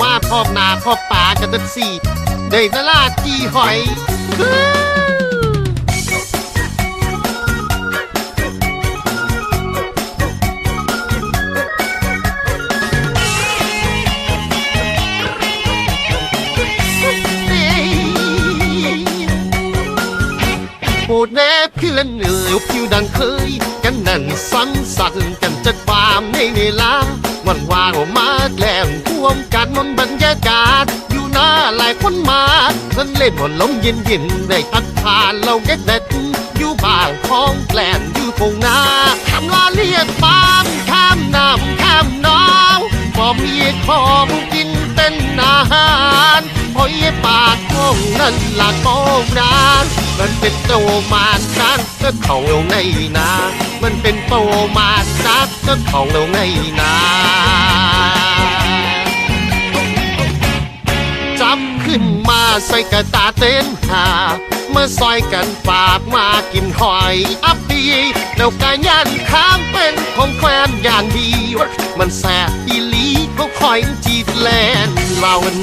มาพอบนาพอบปากันตัดสี่ได้ตลาดจีหอยปูดแนบขึ้นและเหนือผิวดังเคย กันนั่นสังสรรค์กันจัดความในเวลา วันว่างออกมาแกล้มท่วมกันมนบรรยากาศ อยู่หน้าหลายคนมาเล่นเล่นบนลมเย็นเย็นได้พัดผ่านเราเด็ดเด็ดอยู่บ้านของแกล้มอยู่ตรงหน้าคำลาเรียกปามข้ามน้ำข้ามน้องพอมีขอผู้กินเป็นอาหารพอยปากของนั่นหละกองนานมันเป็นโตมานนักก็เขาในนา มันเป็นโตมานนักก็เขาในนาับขึ้นมาใส่กระตาเต้นหา เมื่อซอยกันฝากมากินหอยอับปีแล้วกายันข้างเป็นของแควนอย่างดี มันแสบอีลีก็คอยจีดแลนเรากัน